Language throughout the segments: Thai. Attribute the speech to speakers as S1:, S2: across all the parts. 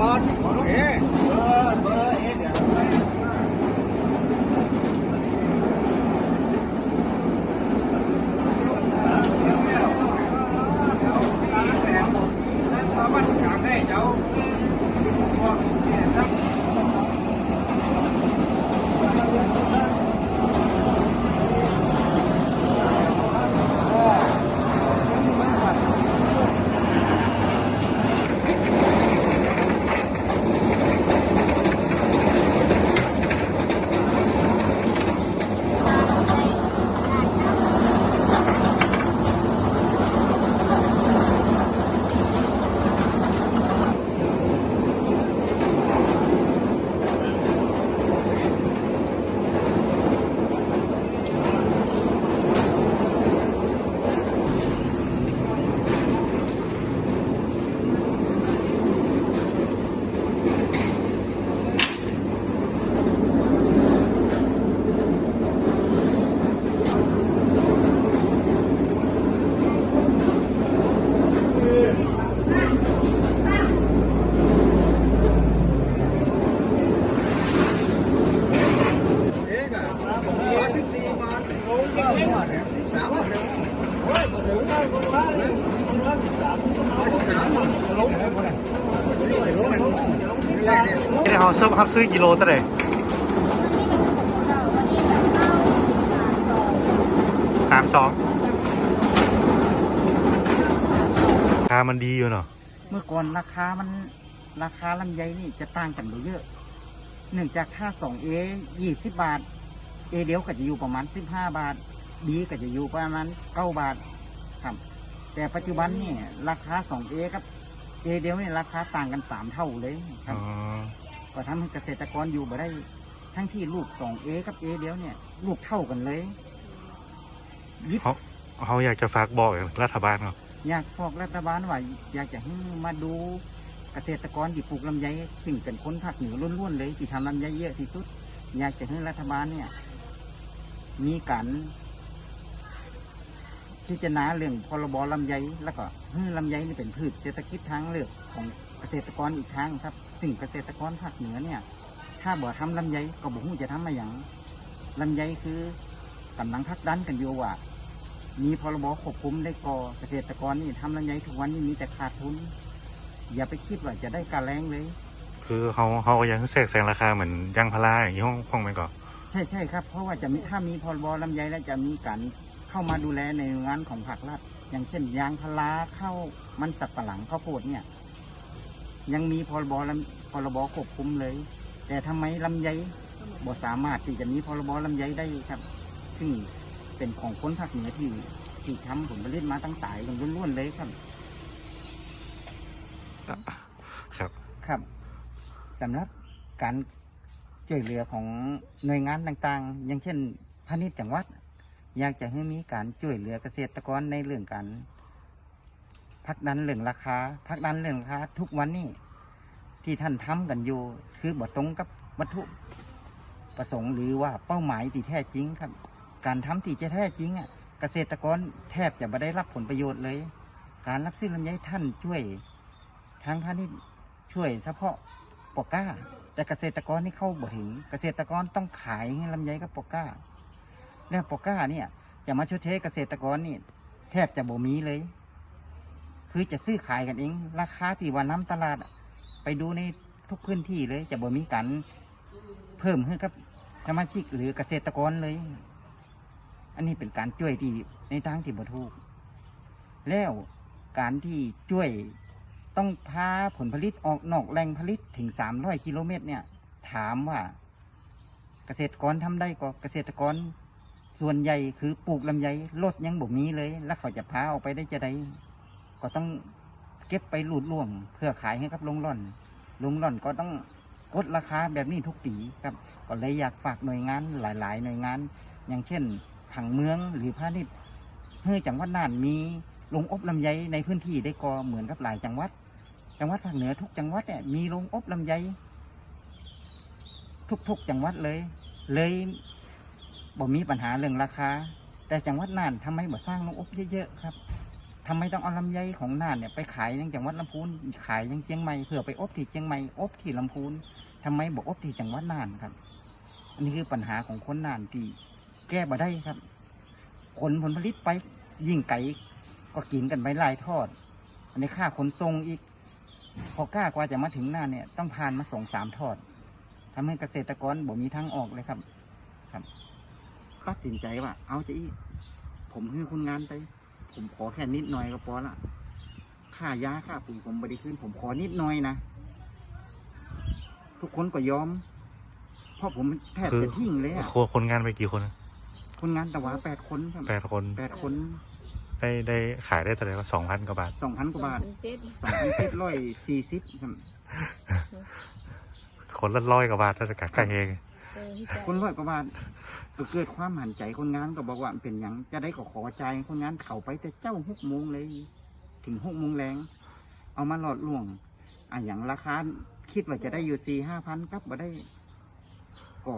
S1: มาเอ๊ะ เอ๊ะแบบร้อยสิบสี่บาทสิบสามบาทเลยร้อยสิบสามบาทลงไม่รู้ไม่รู้ไม่แรกเนี่ย
S2: นี่เขาซื้อเขาซื้อกิโลเท่าไหร่สามสองราคามันดีอยู่เนาะ
S3: เมื่อก่อนราคามันราคาลำไยนี่จะต่างกันอยู่เยอะเนื่องจากถ้าสองเอยี่สิบบาท เอเดียวก็จะอยู่ประมาณสิบห้าบาทบีก็จะอยู่ประมาณเก้าบาทครับ แต่ปัจจุบันนี่ราคาสองเอกับเอเดียวนี่ราคาต่างกันสามเท่าเลยครั
S2: อ๋
S3: บ
S2: อ
S3: ก็ ทำให้เกษตรกรอยู่บ่ได้ ทั้งที่ลูกสองเอกับเอเดียวเนี่ย ลูกเท่ากันเลยยิบ
S2: เขาเขาอยากจะฝากบอกรัฐบาลเขา
S3: อยากบอกรัฐบาลว่าอยากจะให้มาดูเกษตรกรที่ปลูกลำไยซึ่งเป็นคนภาคเหนือล้วนๆเลยที่ทำลำไยเยอะที่สุด อยากจะให้รัฐบาลเนี่ย มีการ พิจารณาเรื่องพรบลำไยแล้วก็ให้ลำไยนี่เป็นพืชเศรษฐกิจทางเลือกของเกษตรกรอีกทางครับ ซึ่งเกษตรกรภาคเหนือเนี่ย ถ้าบ่ทำลำไยก็บ่ฮู้จะทำมาอย่างลำไยคือกำลังพักดันกันอยู่ว่ามีพรบควบคุมได้ก่อเกษตรกรนี่ทำลำไยทุกวันนี้มีแต่ขาดทุน อย่าไปคิดว่าจะได้การแรงเลย
S2: คือเขาเขายังแทรกแซงราคาเหมือนยางพาราอย่างนี้ห้องห้องไปก่อน
S3: ใช่ใช่ครับ เพราะว่าจะมีถ้ามีพรบลำไยแล้วจะมีการ เข้ามาดูแลในหน่วยงานของภาครัฐอย่างเช่น ยางพาราเข้ามันสับปะหลังข้าวโพดเนี่ย ยังมีพรบลำพรบควบคุมเลย แต่ทำไมลำไยบ่สามารถที่จะมีพรบลำไยได้ครับ ซึ่งเป็นของคนภาคเหนือที่ที่ทำผลผลิตมาตั้งแต่กันล้วนๆเลยครับ
S2: ครับ
S3: ครับสำหรับการช่วยเหลือของหน่วยงานต่างๆ อย่างเช่นพาณิชย์จังหวัด อยากจะให้มีการช่วยเหลือเกษตรกรในเรื่องการพักดันเรื่องราคาพักดันเรื่องราคาทุกวันนี้ที่ท่านทำกันอยู่คือบ่ตรงกับวัตถุประสงค์หรือว่าเป้าหมายที่แท้จริงครับ การทำที่จะแท้จริงอะเกษตรกรแทบจะไม่ได้รับผลประโยชน์เลย การรับซื้อลำไยท่านช่วยทางพาณิชย์ช่วยเฉพาะปอกก้า แต่เกษตรกรนี่เข้าบ่ถึง เกษตรกรต้องขายให้ลำไยกับปอกก้า แล้วปกก้าเนี่ยจะมาชดเชยเกษตรกรนี่แทบจะบ่มีเลย คือจะซื้อขายกันเอง ราคาที่ว่าน้ำตลาด ไปดูในทุกพื้นที่เลย จะบ่มีการเพิ่มให้กับสมาชิกหรือเกษตรกรเลย อันนี้เป็นการช่วยที่ในทางที่บ่ถูก แล้วการที่ช่วยต้องพาผลผลิตออกนอกแหล่งผลิตถึง 300 กิโลเมตรเนี่ย ถามว่าเกษตรกรทำได้ก็เกษตรกร ส่วนใหญ่คือปลูกลำไยลดยังบ่มีเลย แล้วเขาจะพาออกไปได้จะได้ก็ต้องเก็บไปหลุดล่วง เพื่อขายให้กับลงร่อนลงร่อนก็ต้องกดราคาแบบนี้ทุกปีครับ ก็เลยอยากฝากหน่วยงานหลาย ๆ หน่วยงาน อย่างเช่นผังเมืองหรือพาณิชย์เฮ้ยจังหวัดน่านมีลงอบลำไยในพื้นที่ได้ก็เหมือนกับหลายจังหวัด จังหวัดภาคเหนือทุกจังหวัดเนี่ยมีโรงอบลำไยทุก ๆ จังหวัดเลย เลย บ่มีปัญหาเรื่องราคา แต่จังหวัดน่านทำไมบ่สร้างโรงอบเยอะๆครับทำไมต้องเอาลำไยของน่านเนี่ยไปขายยังจังหวัดลำพูนขายยังเชียงใหม่เพื่อไปอบที่เชียงใหม่อบที่ลำพูนทำไมบ่อบที่จังหวัดน่านครับ อันนี้คือปัญหาของคนน่านที่แก้บ่ได้ครับขนผลผลิตไปยิ่งไก่ก็กินกันไปหลายทอด อันนี้ค่าขนส่งอีก พอกล้ากว่าจะมาถึงหน้าเนี่ย ต้องผ่านมาสองสามทอดทำให้เกษตรกรบ่มีทางออกเลยครับ ตัดสินใจว่า เอาจะอีผมคือคุณงานไป ผมขอแค่นิดหน่อยก็พอละค่ายาค่าปุ๋ยผมบริขึ้น ผมขอนิดหน่อยนะ ทุกคนก็ยอม เพราะผมแทบ
S2: คือ
S3: จะทิ้งเลยอะ
S2: คนคนงานไปกี่คนอะ
S3: คนงานแต่ว่าแปดคนครับ
S2: แปดคน
S3: แปดคน
S2: ได้ได้ขายได้เท่าไหร่สองพันกว่าบาท
S3: สองพันกว่าบาท
S4: เจ็ด
S3: สองพันเจ็ดร้อยสี่สิบครับ
S2: คนละร้อยกว่าบาทถ้าจะกักกันเอง
S4: เออพี่จ๋า
S3: คนร้อยกว่าบาทก็เกิดความหันใจคนงานก็บอกว่าเป็นอย่างจะได้ก็ขอใจคนงานเขาไปแต่เจ้าหกโมงเลย ถึงหกโมงแรงเอามาหลอดล่วงอะอย่างราคาคิดว่าจะได้อยู่สี่ห้าพันครับบ่ได้ก็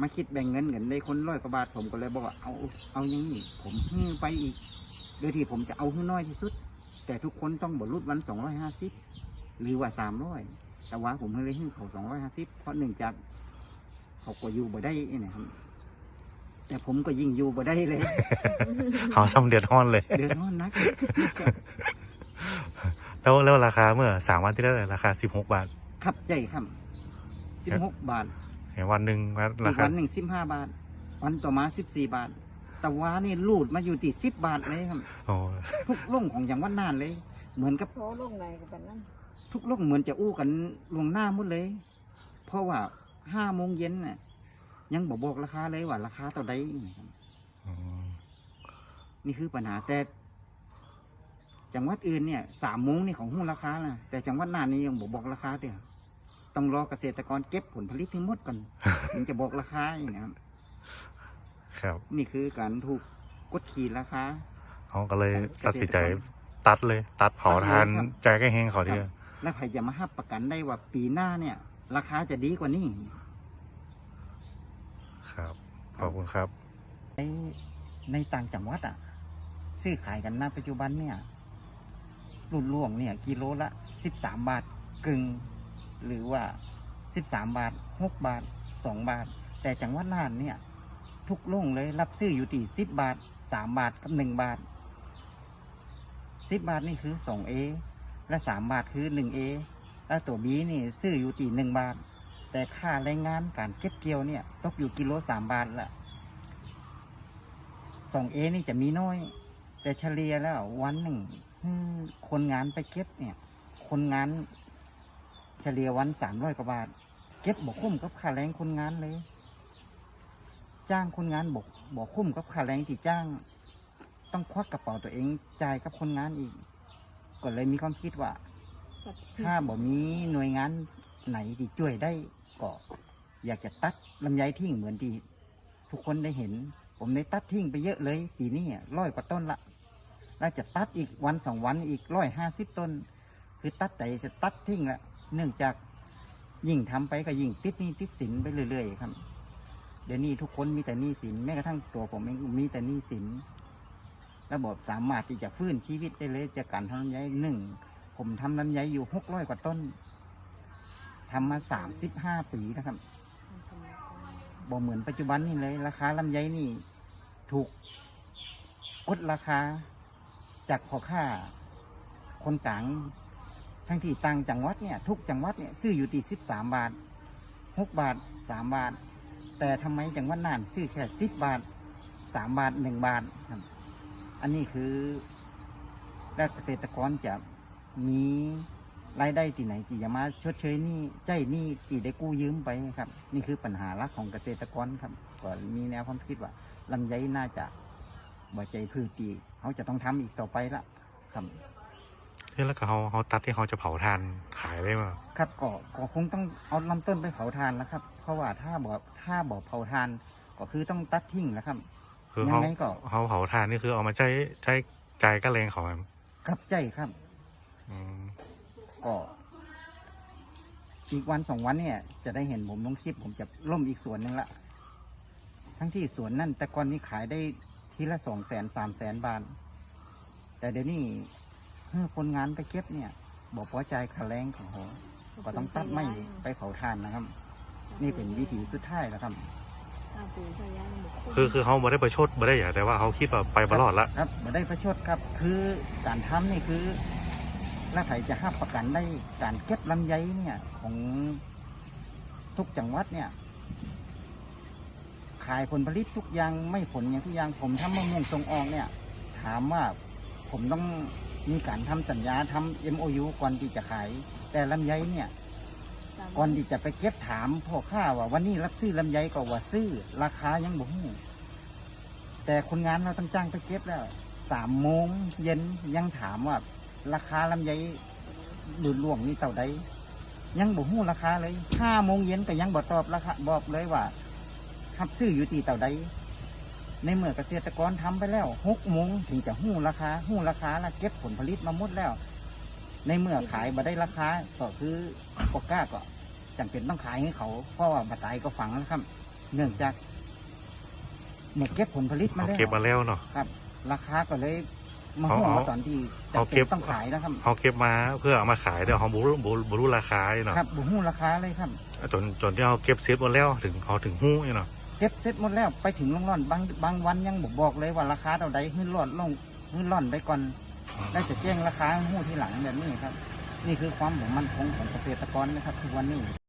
S3: มาคิดแบ่งเงินเงินในคนร้อยกว่าบาทผมก็เลยบอกว่าเอาเอาอย่างนี้ผมฮื้อไปอีกโดยที่ผมจะเอาให้น้อยที่สุด แต่ทุกคนต้องบรรลุวันสองร้อยห้าสิบหรือว่าสามร้อยแต่ว่าผมเลยให้เขาสองร้อยห้าสิบเพราะหนึ่งจาก เขาก็อยู่บ่ได้นี่นะครับ แต่ผมก็ยิ่งอยู่บ่ได้เลย
S2: เขาสำเร็จห้อนเลย
S3: เดือดร้อนนัก
S2: แล้วแล้วราคาเมื่อสามวันที่แล้วราคาสิบหกบาท
S3: ครับใจครับสิบหกบาท
S2: เห็นวันหนึ่งว่า
S3: อี
S2: รากคา
S3: วันหนึ่งสิบห้าบาท วันต่อมาสิบสี่บาทแต่ว่านี่รูดมาอยู่ที่สิบบาทเลยครับ
S2: โอ้
S3: ทุกล่งของอย่างวัดน่านเลย เหมือนกับ
S4: โทรลงไหนกับปันนั้น
S3: ทุกล่งเหมือนจะอู้กันลวงหน้าหมดเลย เพราะว่า ห้าโมงเย็นน่ะ ยังบอกบอกราคาเลยว่าราคาเท่าใดนะครับ
S2: อืม
S3: นี่คือปัญหาแต่จังหวัดอื่นเนี่ยสามโมงนี่ของหุ้นราคานะแต่จังหวัดน่านนี่ยังบอกบอกราคาเดียวต้องรอเกษตรกรเก็บผลผลิตทั้งหมดก่อน ถึงจะบอกราคาอย่างนี้ครับ
S2: ครับ
S3: นี่คือการถูกกดขี่ราคา
S2: เขาก็เลยตัดสินใจตัดเลย ตัดเผาทาน
S3: ตัดเลยครับ
S2: ใจก็เฮงเขาที
S3: ค
S2: เดี
S3: รั
S2: ยว
S3: บและใครจะมาหับประกันได้ว่าปีหน้าเนี่ย ราคาจะดีกว่านี้
S2: ครับ ขอบคุณครับ
S3: ในในต่างจังหวัดอะ ซื้อขายกันณปัจจุบันเนี่ยรุ่นล่วงเนี่ยกิโลละสิบสามบาทกึ่งหรือว่าสิบสามบาทหกบาทสองบาท แต่จังหวัดน่านเนี่ย ทุกโรงเลยรับซื้ออยู่ที่สิบบาทสามบาทกับหนึ่งบาทสิบบาทนี่คือสองเอและสามบาทคือหนึ่งเอ แล้วตัวบีนี่ซื้ออยู่ที่หนึ่งบาท แต่ค่าแรงงานการเก็บเกี่ยวเนี่ยตกอยู่กิโลสามบาทละสองเอนี่จะมีน้อย แต่เฉลี่ยแล้ววันหนึ่งคนงานไปเก็บเนี่ย คนงาน เฉลี่ยวันสามร้อยกว่าบาท เก็บบอกคุ้มกับค่าแรงคนงานเลย จ้างคนงานบอกบอกคุ้มกับค่าแรงที่จ้าง ต้องควักกระเป๋าตัวเองจ่ายกับคนงานอีก ก็เลยมีความคิดว่า ถ้าบ่มีหน่วยงานไหนที่ช่วยได้ก็อยากจะตัดลำไยทิ้งเหมือนที่ทุกคนได้เห็น ผมได้ตัดทิ้งไปเยอะเลย ปีนี้ร้อยกว่าต้นละแล้วจะตัดอีกวันสองวันอีกร้อยห้าสิบต้น คือตัดแต่จะตัดทิ้งละเนื่องจากยิ่งทำไปก็ยิ่งติดหนี้ติดสินไปเรื่อยๆครับ เดี๋ยวนี้ทุกคนมีแต่หนี้สินแม้กระทั่งตัวผมเองมีแต่หนี้สินระบบสามารถที่จะฟื้นชีวิตได้เลยจากการทำลำไยหนึ่ง ผมทำลำไยอยู่หกร้อยกว่าต้นทำมาสามสิบห้าปีนะครับบอกเหมือนปัจจุบันนี่เลย ราคาลำไยนี่ ถูกกดราคา จากพ่อค้าคนกลางทั้งที่ต่างจังหวัดเนี่ย ทุกจังหวัดเนี่ยซื้ออยู่ที่สิบสามบาทหกบาทสามบาท แต่ทำไมจังหวัดน่านซื้อแค่สิบบาทสามบาทหนึ่งบาทครับ อันนี้คือและเกษตรกรจะ มีรายได้ที่ไหนที่จะมาชดเชยหนี้ใจหนี้ที่ได้กู้ยืมไปครับ นี่คือปัญหาหลักของเกษตรกรครับก็มีแนวความคิดว่าลำไยน่าจะบ่ใจพืชตีเขาจะต้องทำอีกต่อไปละครับ
S2: นี่แล้วก็เขาเขาตัดที่เขาจะเผาทานขายได้มา
S3: ครับก็ก็คงต้องเอาลำต้นไปเผาทานแล้วครับ เพราะว่าถ้าบ่ถ้าบ่เผาทานก็คือต้องตัดทิ้งแล้วครับ
S2: คือ
S3: ยั
S2: เขา
S3: งไงก็
S2: เขาเผาทานนี่คือเอามาใช้ใช้ใจายก็แรงเขาครับ
S3: ครับใจครับ
S2: อืม
S3: ก็อีกวันสองวันเนี่ย จะได้เห็นผมลงคลิปผมจะล่มอีกสวนหนึ่งละ ทั้งที่สวนนั่นแต่ก่อนนี้ขายได้ทีละสองแสนสามแสนบาท แต่เดี๋ยวนี้เมื่อคนงานไปเก็บเนี่ย บอกพอใจค่าแรงของเขาก็ต้องตัดไม้ไปเผาถ่านนะครับ นี่เป็นวิธีสุดท้ายแล้วครับ
S4: เอาปูพยานบุคคล
S2: คือคือเขาบ่ได้ประชดบ่ได้อย่างแต่ว่าเขาคิดว่าไปบรอดละ
S3: ครับมาได้ประชดครับ คือการทำนี่คือ รัฐไถจะห้าประกันได้การเก็บลำไยเนี่ยของทุกจังหวัดเนี่ย ขายผลผลิตทุกอย่างไม่ผลอย่างทุกอย่างผมทำมะม่วงส่งออกเนี่ย ถามว่าผมต้องมีการทำสัญญาทำ MOU ก่อนที่จะขาย แต่ลำไยเนี่ยก่อนที่จะไปเก็บถามพ่อข้าว่าวันนี้รับซื้อลำไยก็ว่าซื้อ ราคายังบ่ฮู้แต่คนงานเราต้องจ้างไปเก็บแล้วสามโมงเย็นยังถามว่า ราคาลำไยดูดล่วงนี่เท่าใดยังบ่ฮู้ราคาเลยห้าโมงเย็นก็ยังบ่ตอบราคาบอกเลยว่ารับซื้ออยู่ที่เท่าใดในเมื่อเกษตรกรทำไปแล้วหกโมงถึงจะฮู้ราคาฮู้ราคาแล้วเก็บผลผลิตมาหมดแล้ว ในเมื่อขายมาได้ราคาก็คือปกล้าก็จำเป็นต้องขายให้เขา เพราะว่าบัตายก็ฝังแล้วครับ เนื่องจากเมื่อเก็บผลผลิตมา
S2: เขา
S3: แล้ว
S2: เก็บมาแล้วเนาะ
S3: ครับ ราคาก็เลย มา
S2: เอา
S3: ห่วง
S2: เอา
S3: มาตอนที่
S2: เอา
S3: จำ
S2: เก็
S3: เป็น
S2: บ
S3: ต้องขายนะครับ
S2: เขาเก็บมาเพื่อเอามาขายเดี๋ยวเขาบ่รู้บ่บ่รู้ราคาเนาะ
S3: ครับบุหูราคาเลยครับ
S2: จนจนที่เขาเก็บเซฟหมดแล้วถึงเขาถึงหู้เนาะ
S3: เก็บเสร็จหมดแล้วไปถึงลงร่อนบางบางวันยังบอกบอกเลยว่าราคาเท่าใดขึ้นร่อนลงขึ้นร่อนไปก่อนแล้วจะแจ้งราคาให้หู้ทีหลังแบบนี้ครับ นี่คือความหมั่นคงของเกษตรกรนะครับทุกวันนี้